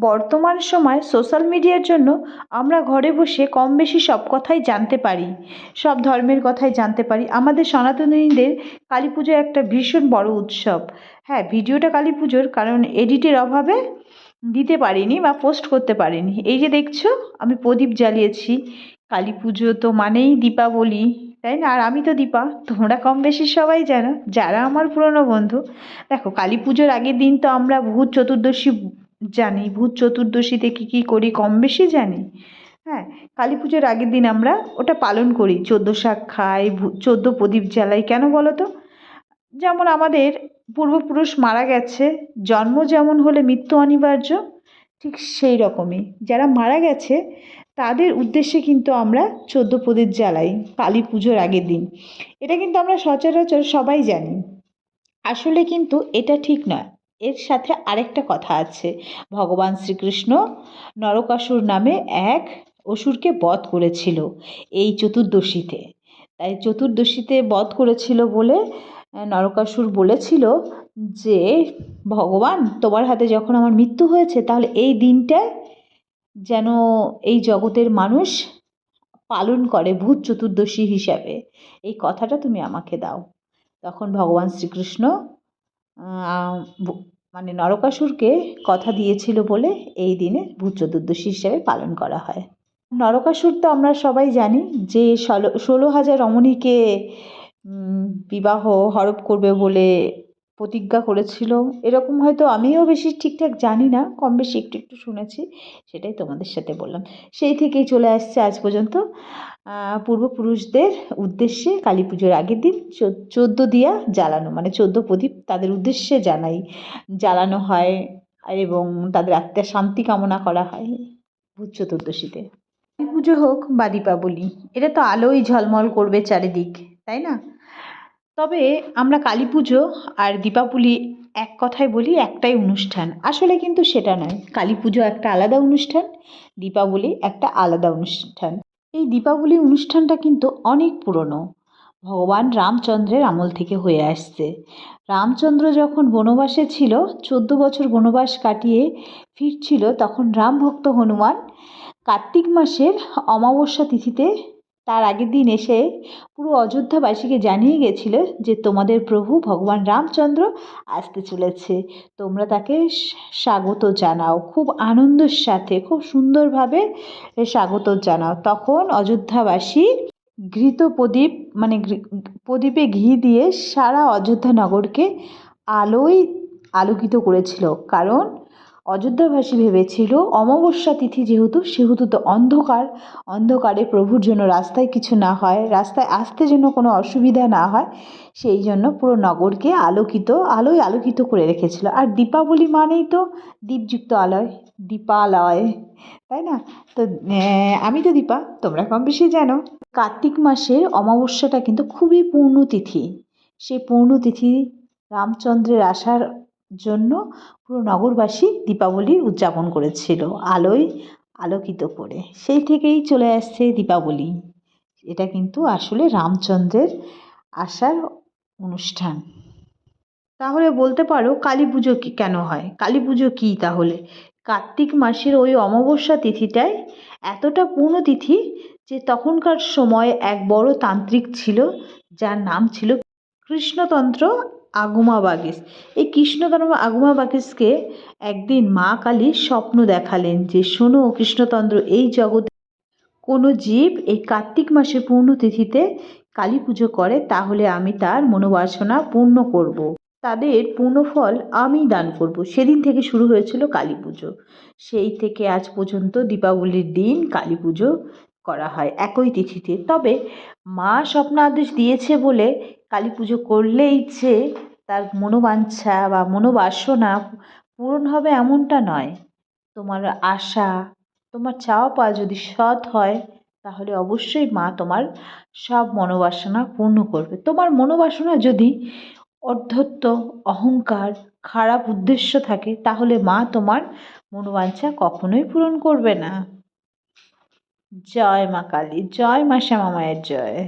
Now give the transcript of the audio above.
বর্তমান সময় সোশ্যাল মিডিয়ার জন্য আমরা ঘরে বসে কম বেশি সব কথাই জানতে পারি। সব ধর্মের কথাই জানতে পারি। আমাদের সনাতনীদের কালী পুজো একটা ভীষণ বড় উৎসব। হ্যাঁ ভিডিওটা কালী পুজোর কারণ এডিটের অভাবে দিতে পারিনি বা পোস্ট করতে পারিনি। এই যে দেখছ, আমি প্রদীপ জ্বালিয়েছি। কালী পুজো তো মানেই দীপাবলি, তাই না? আর আমি তো দীপা, তোমরা কম বেশি সবাই জানো, যারা আমার পুরনো বন্ধু। দেখো, কালী পুজোর আগের দিন তো আমরা ভূত চতুর্দশী জানি, ভূত চতুর্দশীতে কী কী করি কম বেশি জানি। হ্যাঁ কালী পুজোর আগের দিন আমরা ওটা পালন করি। চোদ্দ শাক খাই চোদ্দ প্রদীপ জ্বালাই। কেন বলো তো? যেমন আমাদের পূর্বপুরুষ মারা গেছে, জন্ম যেমন হলে মৃত্যু অনিবার্য, ঠিক সেই রকমই। যারা মারা গেছে, তাদের উদ্দেশ্যে কিন্তু আমরা চোদ্দ প্রদীপ জ্বালাই কালী পুজোর আগের দিন। এটা কিন্তু আমরা সচরাচর সবাই জানি। আসলে কিন্তু এটা ঠিক নয়। এর সাথে আরেকটা কথা আছে। ভগবান শ্রীকৃষ্ণ নরকাসুর নামে এক অসুরকে বধ করেছিল এই চতুর্দশীতে। তাই চতুর্দশীতে বধ করেছিল বলে নরকাসুর বলেছিল যে, ভগবান, তোমার হাতে যখন আমার মৃত্যু হয়েছে, তাহলে এই দিনটায় যেন এই জগতের মানুষ পালন করে ভূত চতুর্দশী হিসাবে। এই কথাটা তুমি আমাকে দাও। তখন ভগবান শ্রীকৃষ্ণ মানে নরকাসুরকে কথা দিয়েছিল বলে এই দিনে ভূত চতুর্দশী হিসেবে পালন করা হয়। নরকাসুর তো আমরা সবাই জানি যে ষোলো ষোলো হাজার রমণীকে বিবাহ হরপ করবে বলে প্রতিজ্ঞা করেছিল। এরকম হয়তো আমিও বেশি ঠিকঠাক জানি না কম বেশি একটু একটু শুনেছি, সেটাই তোমাদের সাথে বললাম। সেই থেকেই চলে আসছে আজ পর্যন্ত। পূর্বপুরুষদের উদ্দেশ্যে কালী পুজোর আগের দিন চোদ্দ দিয়া জ্বালানো মানে চোদ্দ প্রদীপ তাদের উদ্দেশ্যে জানাই। জ্বালানো হয় এবং তাদের আত্মার শান্তি কামনা করা হয় ভূত চতুর্দশীতে। কালী পুজো হোক বা দীপাবলি, এটা তো আলোয় ঝলমল করবে চারিদিক, তাই না? তবে আমরা কালী পুজো আর দীপাবলি এক কথায় বলি একটাই অনুষ্ঠান। আসলে কিন্তু সেটা নয়। কালী পুজো একটা আলাদা অনুষ্ঠান, দীপাবলি একটা আলাদা অনুষ্ঠান। এই দীপাবলি অনুষ্ঠানটা কিন্তু অনেক পুরনো। ভগবান রামচন্দ্রের আমল থেকে হয়ে আসছে। রামচন্দ্র যখন বনবাসে ছিল, চোদ্দ বছর বনবাস কাটিয়ে ফিরছিল, তখন রাম ভক্ত হনুমান কার্তিক মাসের অমাবস্যা তিথিতে তার আগের দিন এসে পুরো অযোধ্যাবাসীকে জানিয়ে গেছিল যে তোমাদের প্রভু ভগবান রামচন্দ্র আসতে চলেছে। তোমরা তাকে স্বাগত জানাও, খুব আনন্দের সাথে, খুব সুন্দরভাবে স্বাগত জানাও। তখন অযোধ্যাবাসী ঘৃত প্রদীপ মানে প্রদীপে ঘি দিয়ে সারা অযোধ্যা নগরকে আলোয় আলোকিত করেছিল। কারণ অযোধ্যাবাসী ভেবেছিল অমাবস্যা তিথি যেহেতু, সেহেতু তো অন্ধকার। অন্ধকারে প্রভুর জন্য রাস্তায় কিছু না হয়, রাস্তায় আসতে যেন কোনো অসুবিধা না হয়, সেই জন্য পুরো নগরকে আলোকিত, আলোয় আলোকিত করে রেখেছিল। আর দীপাবলি মানেই তো দীপযুক্ত আলয়, দীপালয়, তাই না? তো আমি তো দীপা, তোমরা কম বেশি জানো। কার্তিক মাসের অমাবস্যাটা কিন্তু খুবই পূর্ণ পূর্ণতিথি সেই পূর্ণতিথি রামচন্দ্রের আসার জন্য পুরো নগরবাসী দীপাবলি উদযাপন করেছিল, আলোয় আলোকিত করে। সেই থেকেই চলে আসছে দীপাবলি। এটা কিন্তু আসলে রামচন্দ্রের আসার অনুষ্ঠান। তাহলে বলতে পারো কালী পুজো কেন হয়? কালী পুজো কী তাহলে? কার্তিক মাসের ওই অমাবস্যা তিথিটায় এতটা পূর্ণ তিথি যে তখনকার সময় এক বড় তান্ত্রিক ছিল, যার নাম ছিল কৃষ্ণতন্ত্র আগুমা বাগিস এই কৃষ্ণতন্ত্র আগুমা বাগিসকে একদিন মা কালী স্বপ্ন দেখালেন যে, শোনো কৃষ্ণতন্ত্র, এই জগতে কোনো জীব এই কার্তিক মাসে তিথিতে কালী পুজো করে, তাহলে আমি তার মনোবাসনা পূর্ণ করব। তাদের পূর্ণফল আমি দান করব। সেদিন থেকে শুরু হয়েছিল কালী পুজো। সেই থেকে আজ পর্যন্ত দীপাবলির দিন কালী পুজো করা হয় একই তিথিতে। তবে মা স্বপ্ন আদেশ দিয়েছে বলে কালী পুজো করলেই যে তার মনোবাঞ্ছা বা মনোবাসনা পূরণ হবে এমনটা নয়। তোমার আশা, তোমার চাওয়া পাওয়া যদি সৎ হয়, তাহলে অবশ্যই মা তোমার সব মনোবাসনা পূর্ণ করবে। তোমার মনোবাসনা যদি অধ্যত্ব অহংকার, খারাপ উদ্দেশ্য থাকে, তাহলে মা তোমার মনোবাঞ্ছা কখনোই পূরণ করবে না। জয় মা কালী, জয় মা শ্যামা মায়ের জয়।